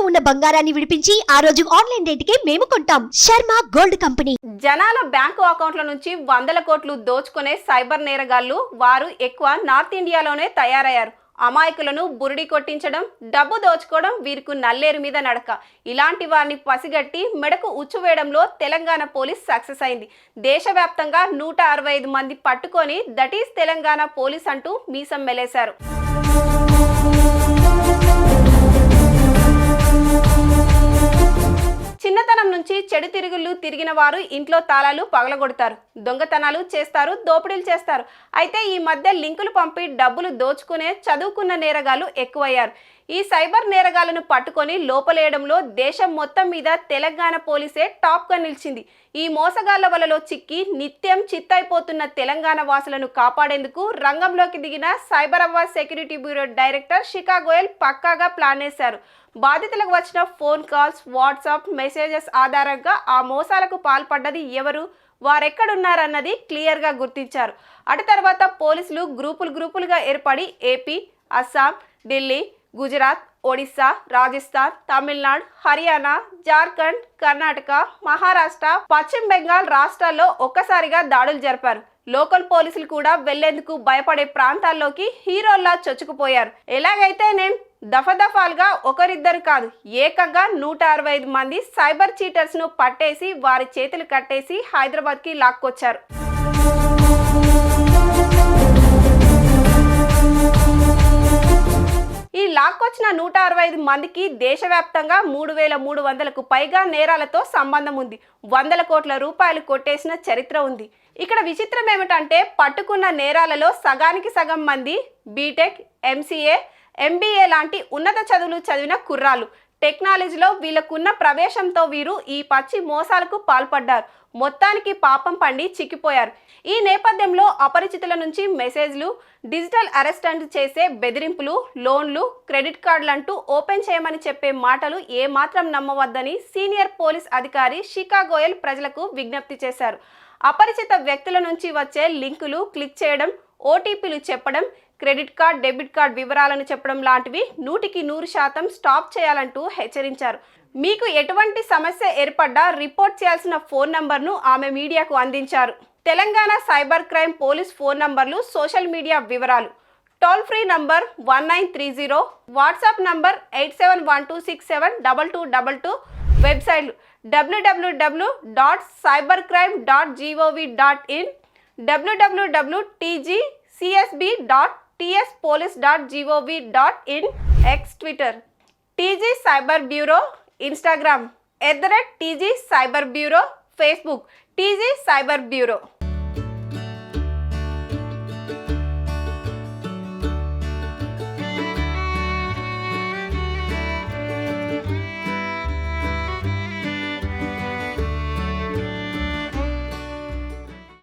ఇంట్లో ఉన్న బంగారాన్ని విడిపించి ఆ రోజు ఆన్లైన్ రేటుకే మేము కొంటాం. Sharma gold company. జనాల బ్యాంకు అకౌంట్ల నుంచి వందల కోట్లు దోచుకునే సైబర్ నేరగాళ్ళు వారు ఎక్కువ నార్త్ ఇండియాలోనే తయారయ్యారు. అమాయకులను బురిడి కొట్టించడం డబ్బు దోచుకోవడం వీరికి నల్లేరు మీద నడక. ఇలాంటి వారిని పసిగట్టి మెడకు ఉచ్చువేయడంలో తెలంగాణ పోలీస్ సక్సెస్ అయింది. దేశవ్యాప్తంగా నూట అరవై ఐదు మంది పట్టుకొని దట్ ఈస్ తెలంగాణ పోలీస్ అంటూ మీసం మెలేశారు. చెడు తిరుగుళ్ళు తిరిగిన వారు ఇంట్లో తాళాలు పగలగొడతారు. దొంగతనాలు చేస్తారు దోపిడీలు చేస్తారు. అయితే ఈ మధ్య లింకులు పంపి డబ్బులు దోచుకునే చదువుకున్న నేరగాలు ఎక్కువయ్యారు. ఈ సైబర్ నేరగాలను పట్టుకొని లోపలేయడంలో దేశం మొత్తం మీద తెలంగాణ పోలీసే టాప్గా నిలిచింది. ఈ మోసగాళ్ళ వలలో చిక్కి నిత్యం చిత్తైపోతున్న తెలంగాణ వాసులను కాపాడేందుకు రంగంలోకి దిగిన Cyberabad security bureau director Shikha Goyal పక్కాగా ప్లాన్ వేశారు. బాధితులకు వచ్చిన ఫోన్ కాల్స్ వాట్సాప్ మెసేజెస్ ఆధారంగా ఆ మోసాలకు పాల్పడ్డది ఎవరు వారెక్కడున్నారన్నది క్లియర్గా గుర్తించారు. అటు తర్వాత పోలీసులు గ్రూపులు గ్రూపులుగా ఏర్పడి ఏపీ అస్సాం ఢిల్లీ గుజరాత్ ఒడిశా రాజస్థాన్ తమిళనాడు హర్యానా జార్ఖండ్ కర్ణాటక మహారాష్ట్ర పశ్చిమ బెంగాల్ రాష్ట్రాల్లో ఒక్కసారిగా దాడులు జరిపారు. లోకల్ పోలీసులు కూడా వెళ్ళేందుకు భయపడే ప్రాంతాల్లోకి హీరోల్లా చొచ్చుకుపోయారు. ఎలాగైతేనేం దఫదఫాలుగా ఒకరిద్దరు కాదు ఏకంగా నూట అరవై ఐదు మంది సైబర్ చీటర్స్ను పట్టేసి వారి చేతులు కట్టేసి హైదరాబాద్కి లాక్కొచ్చారు. లాక్కొచ్చిన నూట అరవై ఐదు మందికి దేశవ్యాప్తంగా మూడు వేల మూడు వందలకు పైగా నేరాలతో సంబంధం ఉంది. వందల కోట్ల రూపాయలు కొట్టేసిన చరిత్ర ఉంది. ఇక్కడ విచిత్రం ఏమిటంటే పట్టుకున్న నేరాలలో సగానికి సగం మంది బీటెక్ ఎంసీఏ ఎంబీఏ లాంటి ఉన్నత చదువులు చదివిన కుర్రాలు టెక్నాలజీలో వీళ్ళకున్న ప్రవేశంతో వీరు ఈ పచ్చి మోసాలకు పాల్పడ్డారు. మొత్తానికి పాపం పండి చిక్కిపోయారు. ఈ నేపథ్యంలో అపరిచితుల నుంచి మెసేజ్లు డిజిటల్ అరెస్టెంట్ చేసే బెదిరింపులు లోన్లు క్రెడిట్ కార్డులంటూ ఓపెన్ చేయమని చెప్పే మాటలు ఏమాత్రం నమ్మవద్దని సీనియర్ పోలీస్ అధికారి శిఖా గోయల్ ప్రజలకు విజ్ఞప్తి చేశారు. అపరిచిత వ్యక్తుల నుంచి వచ్చే లింకులు క్లిక్ చేయడం ఓటీపీలు చెప్పడం క్రెడిట్ కార్డ్ డెబిట్ కార్డ్ వివరాలను చెప్పడం లాంటివి నూటికి నూరు శాతం స్టాప్ చేయాలంటూ హెచ్చరించారు. మీకు ఎటువంటి సమస్య ఏర్పడ్డా రిపోర్ట్ చేయాల్సిన ఫోన్ నంబర్ను ఆమె మీడియాకు అందించారు. Telangana cyber crime police phone నంబర్లు సోషల్ మీడియా వివరాలు. Toll free number one nine three zero WhatsApp number eight seven one two six seven double two double two వెబ్సైట్లు WWW dot cyber crime dot GOV dot in WWW TG CSB dot TS police dot GOV dot in X Twitter TG cyber bureau Instagram at the rate